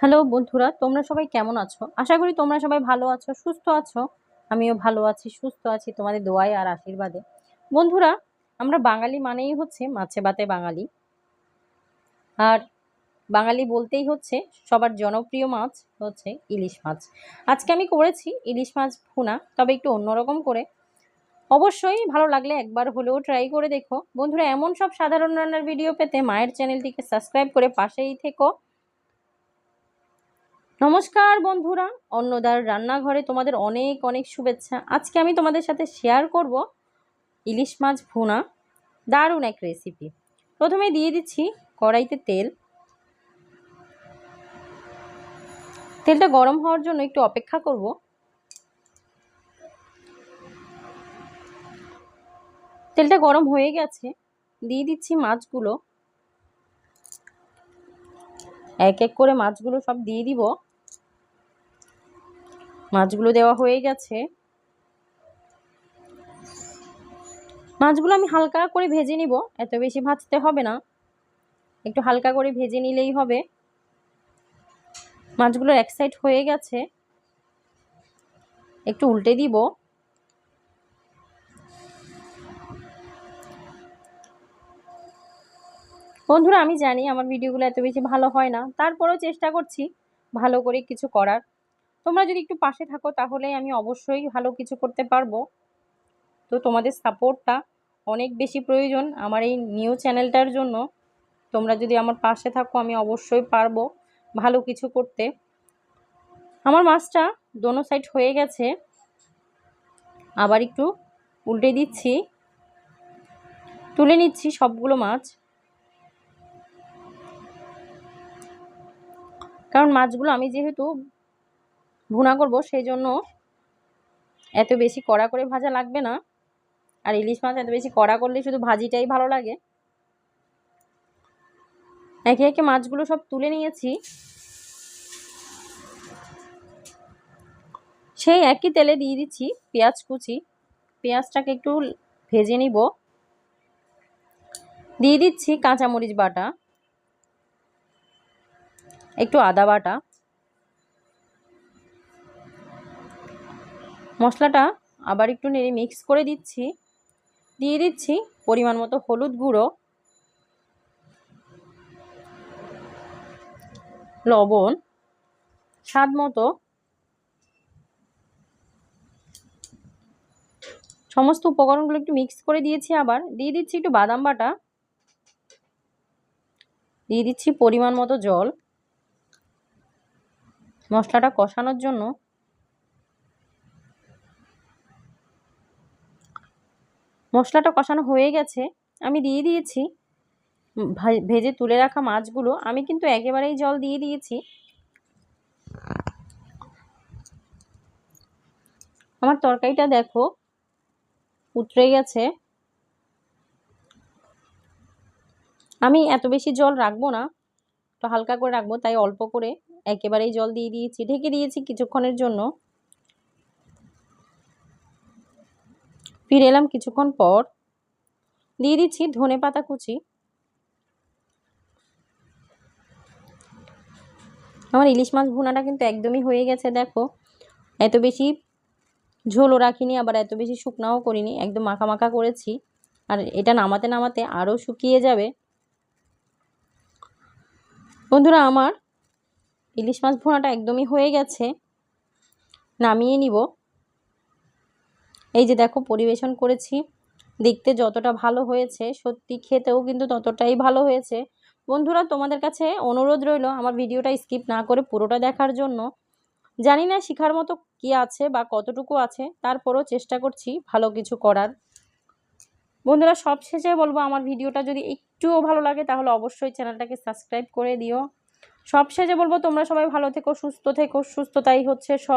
Hello বন্ধুরা, তোমরা সবাই কেমন আছো? আশা করি তোমরা সবাই ভালো আছো, সুস্থ আছো। আমিও ভালো আছি, সুস্থ আছি তোমাদের দোয়ায় আর আশীর্বাদে। বন্ধুরা, আমরা বাঙালি মানেই হচ্ছে মাছে ভাতে বাঙালি। আর বাঙালি বলতেই হচ্ছে সবার জনপ্রিয় মাছ হচ্ছে ইলিশ মাছ। আজকে আমি করেছি ইলিশ মাছ ভুনা, তবে একটু অন্যরকম করে। অবশ্যই ভালো লাগলে একবার হলেও ট্রাই করে দেখো। বন্ধুরা, এমন সব সাধারণ রান্নার ভিডিও পেতে মায়ের চ্যানেলটিকে সাবস্ক্রাইব করে পাশেই থেকো। নমস্কার বন্ধুরা, অন্নদার রান্নাঘরে তোমাদের অনেক অনেক শুভেচ্ছা। আজকে আমি তোমাদের সাথে শেয়ার করব ইলিশ মাছ ভুনা। দারুণ এক রেসিপি প্রথমে দিয়ে দিচ্ছি কড়াইতে তেল। তেলটা গরম হওয়ার জন্য একটু অপেক্ষা করব। তেলটা গরম হয়ে গেছে। দিয়ে দিচ্ছি মাছগুলো। এক এক করে মাছগুলো সব দিয়ে দিব। মাছগুলো দেওয়া হয়ে গেছে। মাছগুলো আমি হালকা করে ভেজে নিব, এত বেশি ভাজতে হবে না। একটু হালকা করে ভেজে নিলেই হবে। মাছগুলো এক সাইড হয়ে গেছে। একটু উল্টে দিব। বন্ধুরা, আমি জানি আমার ভিডিওগুলো এত বেশি ভালো হয় না। তারপরেও চেষ্টা করছি ভালো করে কিছু করার। তোমরা যদি একটু পাশে থাকো, তাহলে আমি অবশ্যই ভালো কিছু করতে পারব। তো তোমাদের সাপোর্টটা অনেক বেশি প্রয়োজন আমার এই নিউ চ্যানেলটার জন্য। তোমরা যদি আমার পাশে থাকো, আমি অবশ্যই পারব ভালো কিছু করতে। আমার মাছটা দোনো সাইড হয়ে গেছে। আবার একটু উল্টে দিচ্ছি। তুলে নিচ্ছি সবগুলো মাছ। কারণ মাছগুলো আমি যেহেতু ভুনা করব সেই জন্য এত বেশি কড়া করে ভাজা লাগবে না। আর ইলিশ মাছ এত বেশি কড়া করলে শুধু ভাজিটাই ভালো লাগে। একে একে মাছগুলো সব তুলে নিয়েছি। সেই একই তেলে দিয়ে দিচ্ছি পেঁয়াজ কুচি। পেঁয়াজটাকে একটু ভেজে নিব। দিয়ে দিচ্ছি কাঁচামরিচ বাটা। একটু আদা বাটা। মশলাটা আবার একটু নেড়ে মিক্স করে দিচ্ছি। দিয়ে দিচ্ছি পরিমাণ মতো হলুদ গুঁড়ো, লবণ, স্বাদ মতো সমস্ত উপকরণগুলো একটু মিক্স করে দিয়েছি আবার। দিয়ে দিচ্ছি একটু বাদাম বাটা। দিয়ে দিচ্ছি পরিমাণ মতো জল। মশলাটা কষানোর জন্য মশলাটা কষানো হয়ে গেছে, আমি দিয়ে দিয়েছি। ভেজে তুলে রাখা মাছগুলো আমি কিন্তু একেবারেই জল দিয়ে দিয়েছি। আমার তরকারিটা দেখো উতরে গেছে। আমি এত বেশি জল রাখব না তো হালকা করে রাখব, তাই অল্প করে একেবারেই জল দিয়ে দিয়েছি। ঢেকে দিয়েছি কিছুক্ষণের জন্য। ফিরে এলাম কিছুক্ষণ পর। দিয়ে দিচ্ছি ধনে পাতা কুচি। আমার ইলিশ মাছ ভুনাটা কিন্তু একদমই হয়ে গেছে, দেখো। এত বেশি ঝোলও রাখিনি, আবার এত বেশি শুকনাও করিনি, একদম মাখা মাখা করেছি। আর এটা নামাতে নামাতে আরও শুকিয়ে যাবে। বন্ধুরা, আমার ইলিশ মাছ ভুনাটা একদমই হয়ে গেছে। নামিয়ে নিব। এই যে দেখো পরিবেশন করেছি, দেখতে যতটা ভালো হয়েছে, সত্যি খেতেও কিন্তু ততটাই ভালো হয়েছে। বন্ধুরা, তোমাদের কাছে অনুরোধ রইল আমার ভিডিওটা স্কিপ না করে পুরোটা দেখার জন্য। জানি না শেখার মতো কি আছে বা কতটুকু আছে, তারপরও চেষ্টা করছি ভালো কিছু করার। বন্ধুরা সব শেষে বলব আমার ভিডিওটা যদি একটুও ভালো লাগে, তাহলে অবশ্যই চ্যানেলটাকে সাবস্ক্রাইব করে দিও। সব শেষে বলব, তোমরা সবাই ভালো থেকো, সুস্থ থেকো, সুস্থতাই হচ্ছে সব।